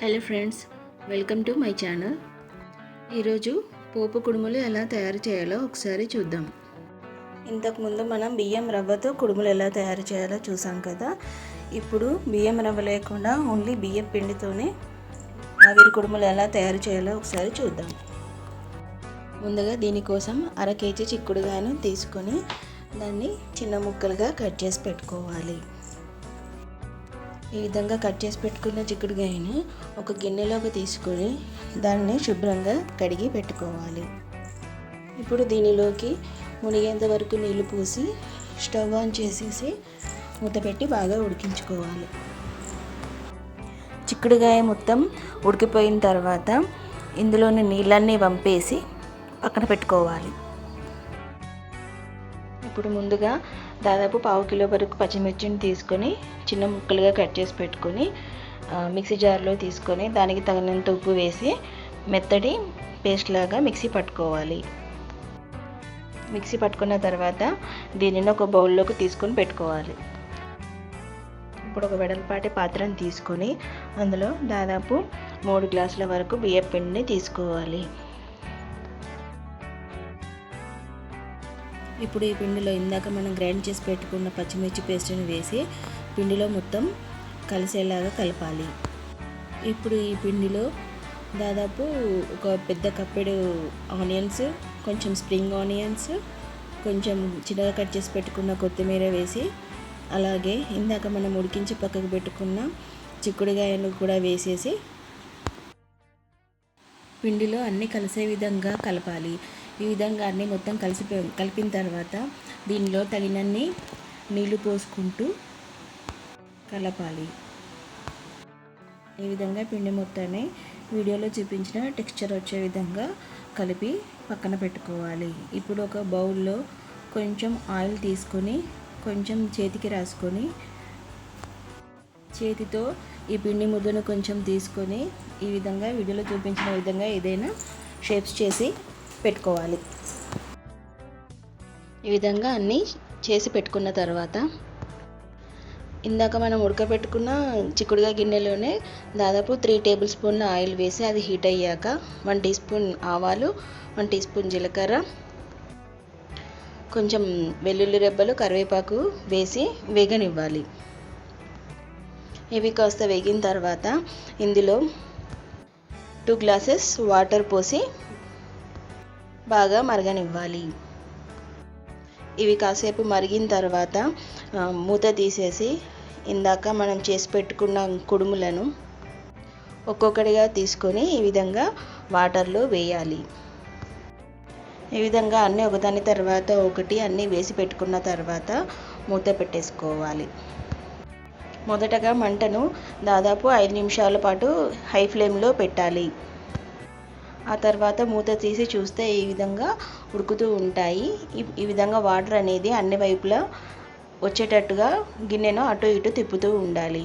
Hello friends welcome to my channel. ఈరోజు పోపు కుడుములు ఎలా తయారు చేయాలో ఒకసారి చూద్దాం. ఇంతకుముందు మనం బియ్యం రవ్వతో కుడుములు ఎలా తయారు చేయాలో చూసాం కదా. ఇప్పుడు బియ్యం రవ్వ లేకుండా ఓన్లీ బియ్యం పిండితోనే ఆవిరి కుడుములు ఎలా తయారు చేయాలో ఒకసారి చూద్దాం. ముందుగా దీనికోసం అర కేజీ చిక్కుడుగాయను తీసుకొని దాన్ని చిన్న ముక్కలుగా కట్ చేసి పెట్టుకోవాలి. ఈ విధంగా కట్ చేసి పెట్టుకున్న చిక్కుడుగాయని ఒక గిన్నెలోకి తీసుకొని దాన్ని శుభ్రంగా కడిగి పెట్టుకోవాలి. ఇప్పుడు దీనిలోకి మునిగేంత వరకు నీళ్ళు పోసి స్టవ్ ఆన్ చేసేసి మూత పెట్టి బాగా ఉడికించుకోవాలి. చిక్కుడుగాయ మొత్తం ఉడికిపోయిన తర్వాత ఇందులోని నీళ్ళన్నీ పంపేసి పక్కన పెట్టుకోవాలి. ఇప్పుడు ముందుగా దాదాపు పావు కిలో వరకు పచ్చిమిర్చిని తీసుకొని చిన్న ముక్కలుగా కట్ చేసి పెట్టుకొని మిక్సీ జార్లో తీసుకొని దానికి తగినంత ఉప్పు వేసి మెత్తడి పేస్ట్ లాగా మిక్సీ పట్టుకోవాలి. మిక్సీ పట్టుకున్న తర్వాత దీనిని ఒక బౌల్లోకి తీసుకొని పెట్టుకోవాలి. ఇప్పుడు ఒక వెడల్పాటి పాత్రను తీసుకొని అందులో దాదాపు మూడు గ్లాసుల వరకు బియ్యం పిండిని తీసుకోవాలి. ఇప్పుడు ఈ పిండిలో ఇందాక మనం గ్రైండ్ చేసి పెట్టుకున్న పచ్చిమిర్చి పేస్ట్ని వేసి పిండిలో మొత్తం కలిసేలాగా కలపాలి. ఇప్పుడు ఈ పిండిలో దాదాపు ఒక పెద్ద కప్పెడు ఆనియన్స్ కొంచెం స్ప్రింగ్ ఆనియన్స్ కొంచెం చిన్నగా కట్ చేసి పెట్టుకున్న కొత్తిమీర వేసి అలాగే ఇందాక మనం ఉడికించి పక్కకు పెట్టుకున్న చిక్కుడుగాయను కూడా వేసేసి పిండిలో అన్నీ కలిసే విధంగా కలపాలి. ఈ విధంగా అన్నీ మొత్తం కలిసి కలిపిన తర్వాత దీనిలో తగినన్ని నీళ్ళు పోసుకుంటూ కలపాలి. ఈ విధంగా పిండి మొత్తాన్ని వీడియోలో చూపించిన టెక్స్చర్ వచ్చే విధంగా కలిపి పక్కన పెట్టుకోవాలి. ఇప్పుడు ఒక బౌల్లో కొంచెం ఆయిల్ తీసుకొని కొంచెం చేతికి రాసుకొని చేతితో ఈ పిండి ముద్దను కొంచెం తీసుకొని ఈ విధంగా వీడియోలో చూపించిన విధంగా ఏదైనా షేప్స్ చేసి పెట్టుకోవాలి. ఈ విధంగా అన్నీ చేసి పెట్టుకున్న తర్వాత ఇందాక మనం ఉడకబెట్టుకున్న చిక్కుడుగా గిన్నెలోనే దాదాపు త్రీ టేబుల్ స్పూన్ల ఆయిల్ వేసి అది హీట్ అయ్యాక వన్ టీ స్పూన్ ఆవాలు వన్ టీ స్పూన్ జీలకర్ర కొంచెం వెల్లుల్లి రెబ్బలు కరివేపాకు వేసి వేగనివ్వాలి. ఇవి కాస్త వేగిన తర్వాత ఇందులో టూ గ్లాసెస్ వాటర్ పోసి బాగా మరగనివ్వాలి. ఇవి కాసేపు మరిగిన తర్వాత మూత తీసేసి ఇందాక మనం చేసి పెట్టుకున్న కుడుములను ఒక్కొక్కటిగా తీసుకొని ఈ విధంగా వాటర్లో వేయాలి. ఈ విధంగా అన్నీ ఒకదాని తర్వాత ఒకటి అన్నీ వేసి పెట్టుకున్న తర్వాత మూత పెట్టేసుకోవాలి. మొదటగా మంటను దాదాపు ఐదు నిమిషాల పాటు హై ఫ్లేమ్లో పెట్టాలి. ఆ తర్వాత మూత తీసి చూస్తే ఈ విధంగా ఉడుకుతూ ఉంటాయి. ఈ విధంగా వాటర్ అనేది అన్ని వైపులా వచ్చేటట్టుగా గిన్నెను అటు ఇటు తిప్పుతూ ఉండాలి.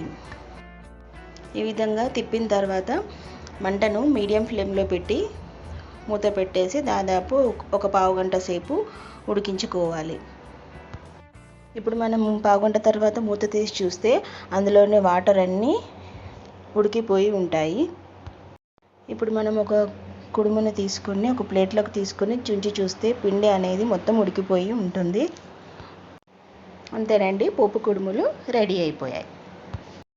ఈ విధంగా తిప్పిన తర్వాత మంటను మీడియం ఫ్లేమ్లో పెట్టి మూత పెట్టేసి దాదాపు ఒక పావు గంట సేపు ఉడికించుకోవాలి. ఇప్పుడు మనం పావుగంట తర్వాత మూత తీసి చూస్తే అందులోని వాటర్ అన్నీ ఉడికిపోయి ఉంటాయి. ఇప్పుడు మనం ఒక కుడుమును తీసుకొని ఒక ప్లేట్లోకి తీసుకొని చుంచి చూస్తే పిండి అనేది మొత్తం ఉడికిపోయి ఉంటుంది. అంతేనండి పోపు కుడుములు రెడీ అయిపోయాయి.